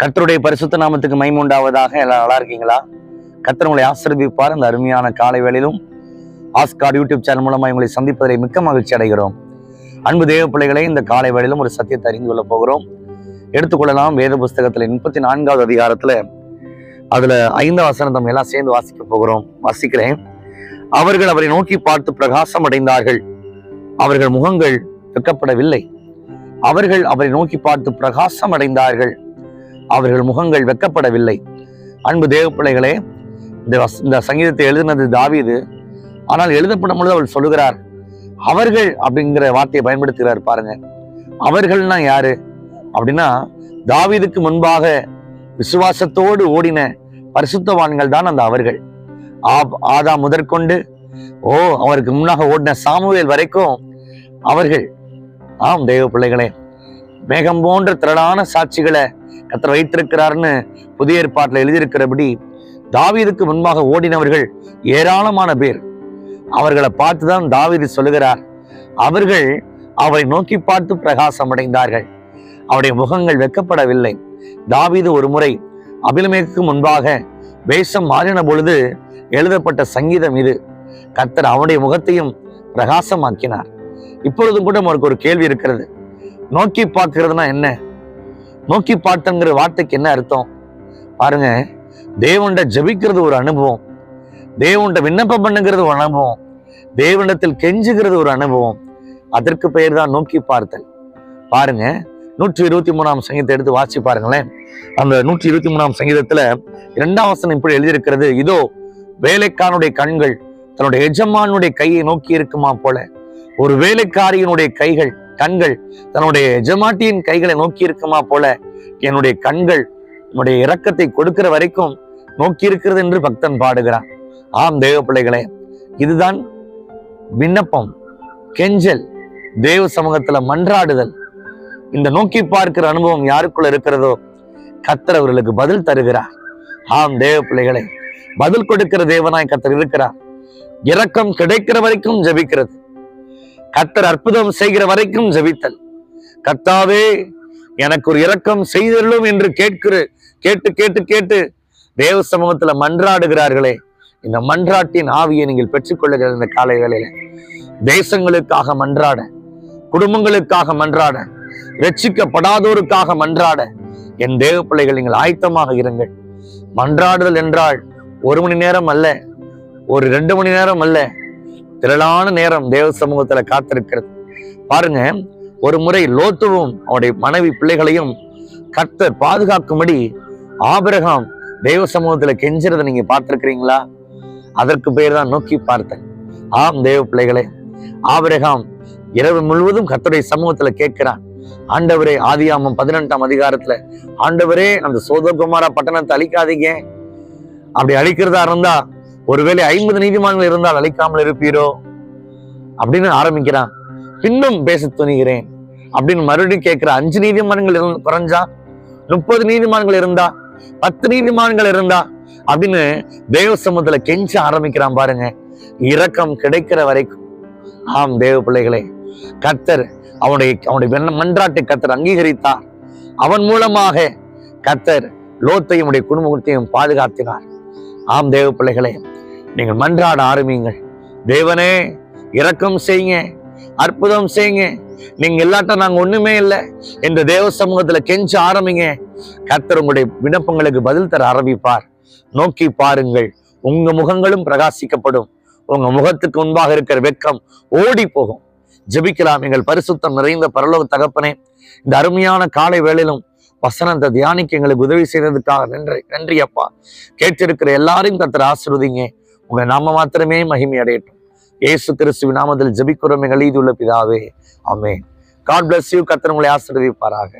கர்த்தருடைய பரிசுத்த நாமத்துக்கு மைமுண்டாவதாக எல்லாம் நல்லா இருக்கீங்களா? கர்த்தர் உங்களை ஆசிர்வதிப்பார். இந்த அருமையான காலை வேளையிலும் ஆஸ்கார் யூடியூப் சேனல் மூலமாக உங்களை சந்திப்பதில் மிக்க மகிழ்ச்சி அடைகிறோம். அன்பு தேவ பிள்ளைகளை இந்த காலை வேளையிலும் ஒரு சத்தியத்தை அறிந்து கொள்ள போகிறோம். எடுத்துக்கொள்ளலாம். வேத புஸ்தகத்தில் முப்பத்தி நான்காவது அதிகாரத்தில் அதில் ஐந்து வசனம் எல்லாம் சேர்ந்து வாசிக்க போகிறோம். வாசிக்கிறேன். அவர்கள் அவரை நோக்கி பார்த்து பிரகாசம் அடைந்தார்கள். அவர்கள் முகங்கள் வெக்கப்படவில்லை அவர்கள் அவரை நோக்கி பார்த்து பிரகாசம் அடைந்தார்கள். அவர்கள் முகங்கள் வெக்கப்படவில்லை. அன்பு தேவப்பிள்ளைகளே இந்த வஸ்- இந்த சங்கீதத்தை எழுதினது தாவீது. ஆனால் எழுதப்படும் பொழுது அவர் சொல்லுகிறார் அவர்கள் அப்படிங்கிற வார்த்தையை பயன்படுத்துகிறார் பாருங்க. அவர்கள்னா யாரு? அப்படின்னா தாவீதுக்கு முன்பாக விசுவாசத்தோடு ஓடின பரிசுத்தவான்கள் தான் அந்த அவர்கள். ஆப்- ஆதாம் முதற்கொண்டு ஓ அவருக்கு முன்னாக ஓடின சாமுவேல் வரைக்கும் அவர்கள். ஆம் தெய்வ பிள்ளைகளே மேகம் போன்ற திரளான சாட்சிகளை கத்தர் வைத்திருக்கிறார்னு புதிய ஏற்பாட்டில் எழுதியிருக்கிறபடி தாவீதுக்கு முன்பாக ஓடினவர்கள் ஏராளமான பேர். அவர்களை பார்த்து தான் தாவீது சொல்லுகிறார் அவர்கள் அவரை நோக்கி பார்த்து பிரகாசம் அடைந்தார்கள். அவருடைய முகங்கள் வெக்கப்படவில்லை. தாவீது ஒரு முறை அபிலமேக்கு முன்பாக வேஷம் மாறின பொழுது எழுதப்பட்ட சங்கீதம் இது. கத்தர் அவனுடைய முகத்தையும் பிரகாசமாக்கினார். இப்பொழுதும் கூட அவருக்கு ஒரு கேள்வி இருக்கிறது. நோக்கி பார்க்கிறதுனா என்ன? நோக்கி பார்த்தங்கிற வார்த்தைக்கு என்ன அர்த்தம்? பாருங்க தேவன்ட ஜெபிக்கிறது ஒரு அனுபவம். தேவன்ட விண்ணப்பம் பண்ணுங்கிறது ஒரு அனுபவம். தேவனிடத்தில் கெஞ்சுகிறது ஒரு அனுபவம். அதற்கு பெயர் தான் நோக்கி பார்த்தல். பாருங்க நூற்றி இருபத்தி மூணாம் சங்கீதத்தை எடுத்து வாசி பாருங்களேன். அந்த நூற்றி இருபத்தி மூணாம் சங்கீதத்துல இரண்டாம் வசனம் இப்படி எழுதியிருக்கிறது இதோ வேலைக்காரனுடைய கண்கள் தன்னுடைய எஜமானுடைய கையை நோக்கி இருக்குமா போல. ஒரு வேலைக்காரியினுடைய கைகள் கண்கள் தன்னுடைய எஜமாட்டியின் கைகளை நோக்கி இருக்குமா போல என்னுடைய கண்கள் என்னுடைய இரக்கத்தை கொடுக்கிற வரைக்கும் நோக்கி இருக்கிறது என்று பக்தன் பாடுகிறான் ஆம் தேவ பிள்ளைகளே இதுதான் விண்ணப்பம் கெஞ்சல் தேவ சமூகத்துல மன்றாடுதல். இந்த நோக்கி பார்க்கிற அனுபவம் யாருக்குள்ள இருக்கிறதோ கத்தர் அவர்களுக்கு பதில் தருகிறார். ஆம் தேவ பிள்ளைகளை பதில் கொடுக்கிற தேவனாய் கத்தர் இருக்கிறார். இரக்கம் கிடைக்கிற வரைக்கும் ஜெபிக்கிறது. கத்தர் அற்புதம் செய்கிற வரைக்கும் ஜபித்தல். கத்தாவே எனக்கு ஒரு இரக்கம் செய்தருளும் என்று கேட்கிற கேட்டு கேட்டு கேட்டு தேவ சமூகத்துல மன்றாடுகிறார்களே. இந்த மன்றாட்டின் ஆவியை நீங்கள் பெற்றுக்கொள்ளுகிற இந்த காலை வேளையில தேசங்களுக்காக மன்றாட குடும்பங்களுக்காக மன்றாட ரட்சிக்கப்படாதோருக்காக மன்றாட என் தேவ பிள்ளைகள் நீங்கள் ஆயத்தமாக இருங்கள். மன்றாடுதல் என்றால் ஒரு மணி நேரம் அல்ல ஒரு ரெண்டு மணி நேரம் அல்ல திரளான நேரம் தேவ சமூகத்துல காத்திருக்கிறது. பாருங்க ஒரு முறை லோத்துவும் அவருடைய மனைவி பிள்ளைகளையும் கர்த்தர் பாதுகாக்கும்படி ஆபிரகாம் தேவ சமூகத்துல கெஞ்சுறதை நீங்க பார்த்திருக்கிறீங்களா? அதற்கு பேர் தான் நோக்கி பார்த்தேன். ஆம் தேவ பிள்ளைகளே ஆபிரகாம் இரவு முழுவதும் கர்த்தருடைய சமூகத்துல கேட்கிறான். ஆண்டவரே ஆதியாமம் பதினெட்டாம் அதிகாரத்துல ஆண்டவரே அந்த சோதகுமாரா பட்டணத்தை அழிக்காதீங்க. அப்படி அழிக்கிறதா இருந்தா ஒருவேளை ஐம்பது நீதிமான்கள் இருந்தால் அழைக்காமல் இருப்பீரோ? அப்படின்னு ஆரம்பிக்கிறான். பின்னும் பேச துணிகிறேன். அப்படின்னு மறுபடியும் கேட்கிற அஞ்சு நீதிமான்கள் இருந்~ குறைஞ்சா? முப்பது நீதிமான்கள் இருந்தா? பத்து நீதிமான்கள் இருந்தா? அப்படின்னு தேவ சமூகத்துல கெஞ்ச ஆரம்பிக்கிறான் பாருங்க. இரக்கம் கிடைக்கிற வரைக்கும். ஆம் தேவ பிள்ளைகளே கத்தர் அவனுடைய அவனுடைய மன்றாட்டு மன்றாட்டை கர்த்தர் அங்கீகரித்தார். அவன் மூலமாக கத்தர் லோத்தையும் குடும்பத்தையும் பாதுகாத்தினார். ஆம் தேவ பிள்ளைகளே நீங்கள் மன்றாட ஆரம்பியுங்கள். தேவனே இரக்கம் செய்யுங்க அற்புதம் செய்யுங்க. நீங்க இல்லாட்ட நாங்க ஒண்ணுமே இல்லை. என்ற தேவ சமூகத்துல கெஞ்ச ஆரம்பிங்க. கர்த்தர் உங்களுடைய விண்ணப்பங்களுக்கு பதில் தர ஆரம்பிப்பார். நோக்கி பாருங்கள். உங்க முகங்களும் பிரகாசிக்கப்படும். உங்க முகத்துக்கு முன்பாக இருக்கிற வெட்கம் ஓடி போகும். ஜெபிக்கலாம். எங்கள் பரிசுத்தம் நிறைந்த பரலோக தகப்பனே இந்த அருமையான காலை வேளையிலும் வசனத்தை தியானிக்க எங்களுக்கு உதவி செய்ததுக்காக நன்றி நன்றி அப்பா கேட்டிருக்கிற எல்லாரையும் கத்திர ஆசிர்வதிங்க. உங்க நாம மாத்திரமே மகிமை அடையட்டும் ஏசு கிறிஸ்துவின் நாமத்தில் ஜெபிக்கிறோம் எங்கள் உள்ள பிதாவே. ஆமே காட் பிளஸ் யூ கர்த்தர் உங்களை ஆசீர்வதிப்பாராக.